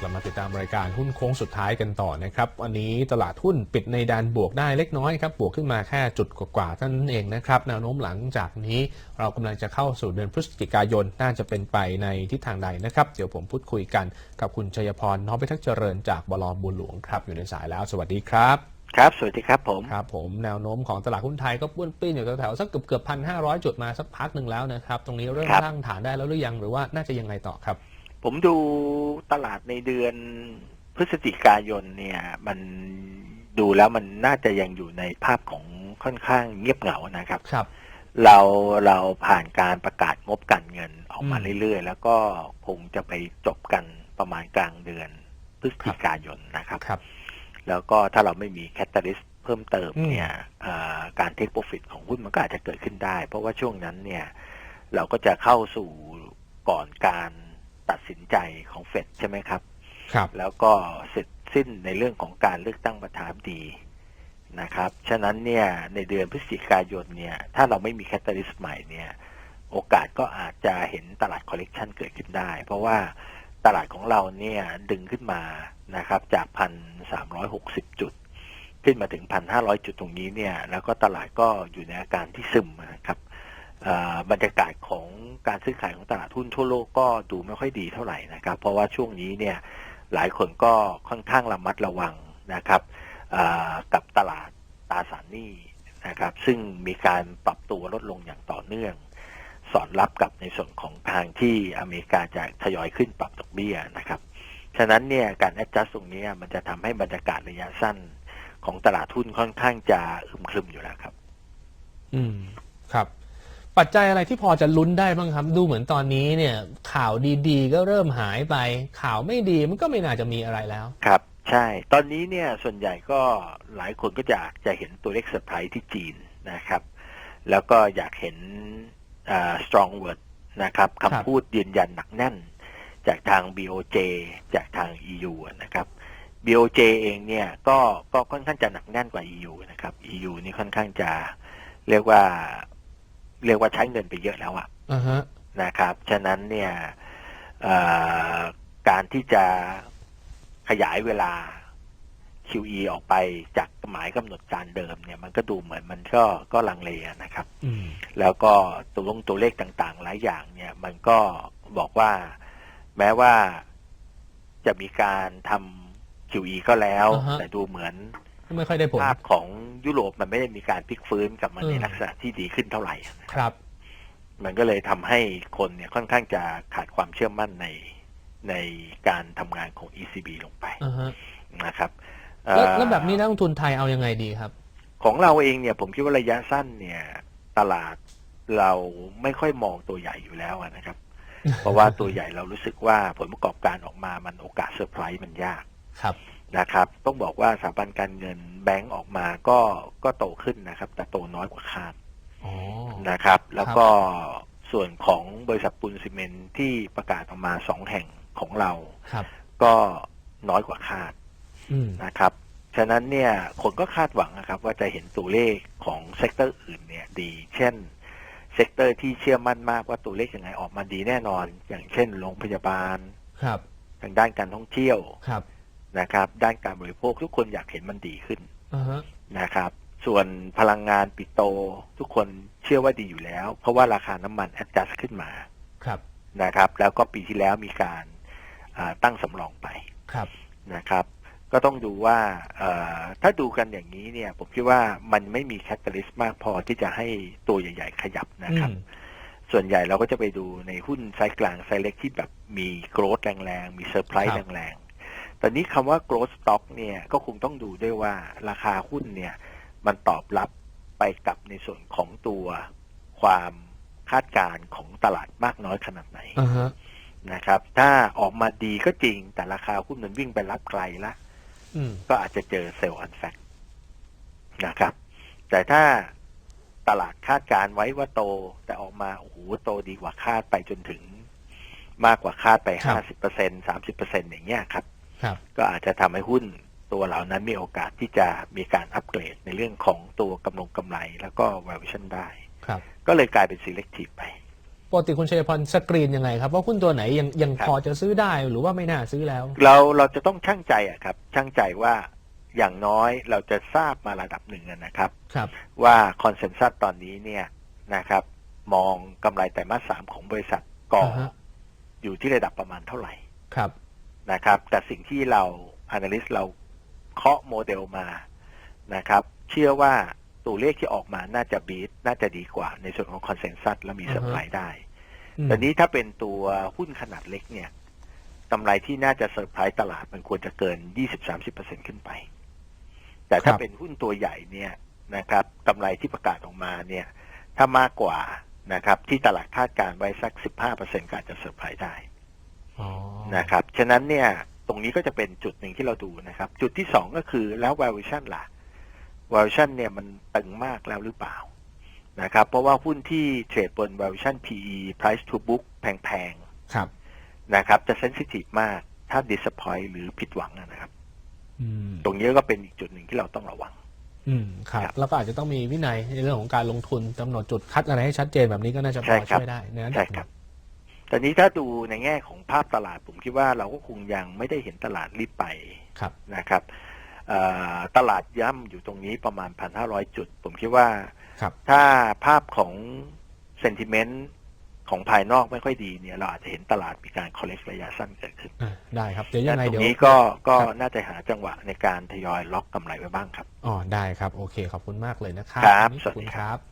กลับมาติดตามรายการหุ้นโค้งสุดท้ายกันต่อนะครับ วันนี้ตลาดหุ้นปิดในแดนบวกได้เล็กน้อยครับบวกขึ้นมาแค่จุดกว่าๆเท่านั้นเองนะครับแนวโน้มหลังจากนี้เรากำลังจะเข้าสู่เดือนพฤศจิกายนน่าจะเป็นไปในทิศทางใดนะครับ เดี๋ยวผมพูดคุยกันกับคุณชัยพรน้องพิทักษ์เจริญจากบลบุญหลวงครับอยู่ในสายแล้ว สวัสดีครับครับ สวัสดีครับผม ครับผม แนวโน้มของตลาดหุ้นไทยก็ป้วนปี้นอยู่แถวๆสักเกือบเกือบพันห้าร้อยจุดมาสักพักหนึ่งแล้วนะครับ ตรงนี้เริ่มครับตั้งฐานได้แล้วหรือยังหรือว่าน่าจะยังไงต่อครับ ผมดูตลาดในเดือนพฤศจิกายนเนี่ย มันดูแล้วมันน่าจะยังอยู่ในภาพของค่อนข้างเงียบเหงานะครับครับ เราเราผ่านการประกาศงบการเงินออกมาอืมเรื่อยๆ แล้วก็คงจะไปจบกันประมาณกลางเดือนพฤศจิกายนนะครับครับ แล้วก็ถ้าเราไม่มีแคตตาลิสต์เพิ่มเติมอืมเนี่ยอ่าการเทคโปรฟิตของหุ้นมันก็อาจจะเกิดขึ้นได้ เพราะว่าช่วงนั้นเนี่ย เราก็จะเข้าสู่ก่อนการ ตัดสินใจของเฟดใช่ไหมครับ ครับ แล้วก็เสร็จสิ้นในเรื่องของการเลือกตั้งประธานาธิบดีนะครับ ฉะนั้นเนี่ยในเดือนพฤศจิกายนเนี่ย ถ้าเราไม่มีแคตตาลิสต์ใหม่เนี่ย โอกาสก็อาจจะเห็นตลาดคอลเลกชันเกิดขึ้นได้ เพราะว่าตลาดของเราเนี่ยดึงขึ้นมานะครับ จากพันสามร้อยหกสิบจุด ขึ้นมาถึงพันห้าร้อยจุดตรงนี้เนี่ย แล้วก็ตลาดก็อยู่ในอาการที่ซึมนะครับเอ่อบรรยากาศของ การซื้อขายของตลาดหุ้นทั่วโลกก็ดูไม่ค่อยดีเท่าไหร่นะครับ เพราะว่าช่วงนี้เนี่ยหลายคนก็ค่อนข้างระมัดระวังนะครับกับตลาดตราสารหนี้นะครับซึ่งมีการปรับตัวลดลงอย่างต่อเนื่อง สอดรับกับในส่วนของทางที่อเมริกาจะทยอยขึ้นปรับดอกเบี้ยนะครับฉะนั้นเนี่ยการ adjust ตรงนี้มันจะทำให้บรรยากาศระยะสั้นของตลาดทุนค่อนข้างจะอึมครึมอยู่แล้วครับ อืม ครับ ปัจจัยอะไรที่พอจะลุ้นได้บ้างครับ ดูเหมือนตอนนี้เนี่ย ข่าวดีๆ ก็เริ่มหายไป ข่าวไม่ดีมันก็ไม่น่าจะมีอะไรแล้ว ครับ ใช่ ตอนนี้เนี่ยส่วนใหญ่ก็หลายคนก็จะจะเห็นตัวเลขเซอร์ไพรส์ที่จีนนะครับ แล้วก็อยากเห็นอ่า strong word นะครับครับคำพูดยืนยันหนักแน่น จากทาง BOJ จากทาง EU นะครับ BOJ เองเนี่ยก็ก็ค่อนข้างจะหนักแน่นกว่า EU นะครับ EU นี่ค่อนข้างจะเรียกว่า เรียกว่าใช้เงินไปเยอะแล้วอะอ่าฮะนะครับ ฉะนั้นเนี่ยเอ่อการที่จะขยายเวลา QE ออกไปจากหมายกำหนดการเดิมเนี่ย มันก็ดูเหมือนมันก็ก็ลังเลอะนะครับอืมแล้วก็ตัวลงตัวเลขต่างๆ หลายอย่างเนี่ย มันก็บอกว่าแม้ว่าจะมีการทำ QE ก็แล้วอ่าฮะแต่ดูเหมือน ไม่ค่อยได้ผลภาพของยุโรปมันไม่ได้มีการพลิกฟื้นกลับมาเออในลักษณะที่ดีขึ้นเท่าไหร่ครับ มันก็เลยทำให้คนเนี่ยค่อนข้างจะขาดความเชื่อมั่นในในการทำงานของ ECB ลงไปอ่าฮะนะครับแล้วเอ่อแล้วแบบนี้นักลงทุนไทยเอายังไงดีครับ ของเราเองเนี่ย ผมคิดว่าระยะสั้นเนี่ย ตลาดเราไม่ค่อยมองตัวใหญ่อยู่แล้วอะนะครับ เพราะว่าตัวใหญ่เรารู้สึกว่าผลประกอบการออกมามันโอกาสเซอร์ไพรส์มันยากครับ นะครับ ต้องบอกว่าสถาบันการเงินแบงก์ออกมาก็ก็โตขึ้นนะครับ แต่โตน้อยกว่าคาดอ๋อนะครับ แล้วก็ส่วนของบริษัทปูนซีเมนต์ที่ประกาศออกมาสองแห่งของเราครับก็น้อยกว่าคาดอืมนะครับ ฉะนั้นเนี่ยคนก็คาดหวังนะครับ ว่าจะเห็นตัวเลขของเซกเตอร์อื่นเนี่ย ดี เช่นเซกเตอร์ที่เชื่อมั่นมากว่าตัวเลขยังไงออกมาดีแน่นอน อย่างเช่นโรงพยาบาลครับ ทางด้านการท่องเที่ยวครับ นะครับ ด้านการบริโภคทุกคนอยากเห็นมันดีขึ้นอ่าฮะนะครับ ส่วนพลังงานปิโตรทุกคนเชื่อว่าดีอยู่แล้ว เพราะว่าราคาน้ำมันแอดจัสขึ้นมาครับนะครับ แล้วก็ปีที่แล้วมีการอ่าตั้งสำรองไปครับนะครับ ก็ต้องดูว่าเอ่อถ้าดูกันอย่างนี้เนี่ย ผมคิดว่ามันไม่มีแคตตาลิสต์มากพอที่จะให้ตัวใหญ่ ๆ ขยับนะครับอืมส่วนใหญ่เราก็จะไปดูในหุ้นไซส์กลางไซส์เล็กที่แบบมีโกรธแรงๆ มีเซอร์ไพรส์แรง ๆตอนนี้คำว่า growth stock เนี่ยก็คงต้องดูด้วยว่าราคาหุ้นเนี่ยมันตอบรับไปกับในส่วนของตัวความคาดการณ์ของตลาดมากน้อยขนาดไหนอ่าฮะนะครับ ถ้าออกมาดีก็จริง แต่ราคาหุ้นมันวิ่งไปรับไกลละอืมก็อาจจะเจอเซลล์อันแฟกนะครับ แต่ถ้าตลาดคาดการณ์ไว้ว่าโต แต่ออกมาโอ้โหโตดีกว่าคาดไปจนถึง มากกว่าคาดไปครัห้าบสิบเปอร์เซ็นสามสิบเปอร์เซ็นอย่างเงี้ยครับครับ ก็อาจจะทำให้หุ้นตัวเหล่านั้นมีโอกาสที่จะมีการอัปเกรดในเรื่องของตัวกำลงกำไรแล้วก็ valuation ได้ครับก็เลยกลายเป็น selective ไปปกติคุณชัยพรสกรีนยังไงครับ ว่าหุ้นตัวไหนยังยังครับพอจะซื้อได้หรือว่าไม่น่าซื้อแล้ว เราเราจะต้องช่างใจอะครับช่างใจว่าอย่างน้อยเราจะทราบมาระดับหนึ่งอะนะครับครับ ว่าคอนเซนแซสตอนนี้เนี่ยนะครับ มองกำไรไตรมาสสามของบริษัทก่ออ่าฮะอยู่ที่ระดับประมาณเท่าไหร่ครับ นะครับ แต่สิ่งที่เรา Analyst เราเคาะโมเดลมานะครับ เชื่อว่าตัวเลขที่ออกมาน่าจะบีทน่าจะดีกว่าในส่วนของคอนเซนแซสและมีเซอร์ไพรส์ได้อืมแต่นี้ถ้าเป็นตัวหุ้นขนาดเล็กเนี่ยกำไรที่น่าจะเซอร์ไพรส์ตลาดมันควรจะเกิน 20-30%ขึ้นไป แต่ถ้าเป็นหุ้นตัวใหญ่เนี่ยนะครับกำไรที่ประกาศออกมาเนี่ย ถ้ามากกว่านะครับ ที่ตลาดคาดการณ์ไว้สัก 15%ก็อาจจะเซอร์ไพรส์ได้อ๋อ นะครับ ฉะนั้นเนี่ยตรงนี้ก็จะเป็นจุดหนึ่งที่เราดูนะครับ จุดที่สองก็คือแล้ว valuation ล่ะ valuation เนี่ยมันตึงมากแล้วหรือเปล่านะครับ เพราะว่าหุ้นที่เทรดบน valuation PE price to book แพงครับๆนะครับ จะ sensitive มากถ้า disappoint หรือผิดหวังนะครับอืมตรงนี้ก็เป็นอีกจุดหนึ่งที่เราต้องระวัง อืมครับครับ แล้วก็อาจจะต้องมีวินัยในเรื่องของการลงทุนกำหนดจุดคัดอะไรให้ชัดเจนแบบนี้ก็น่าจะพใช่อครับช่วยได้ในระดัใช่บหคนึ่รับง แต่นี้ถ้าดูในแง่ของภาพตลาดผมคิดว่าเราก็คงยังไม่ได้เห็นตลาดรีบไปครับนะครับเอ่อตลาดย่ำอยู่ตรงนี้ประมาณ 1,500 จุด ผมคิดว่าครับถ้าภาพของเซนติเมนต์ของภายนอกไม่ค่อยดีเนี่ย เราอาจจะเห็นตลาดมีการ collect ระยะสั้นเกิดขึ้นอ่าได้ครับเดี๋ยวยังไงตรเดี๋ยงวนี้ก็ก็ครับน่าจะหาจังหวะในการทยอยล็อกกำไรไว้บ้างครับอ๋อได้ครับ โอเค ขอบคุณมากเลยนะครับ ครับวันนี้สวัสดีขอณครับ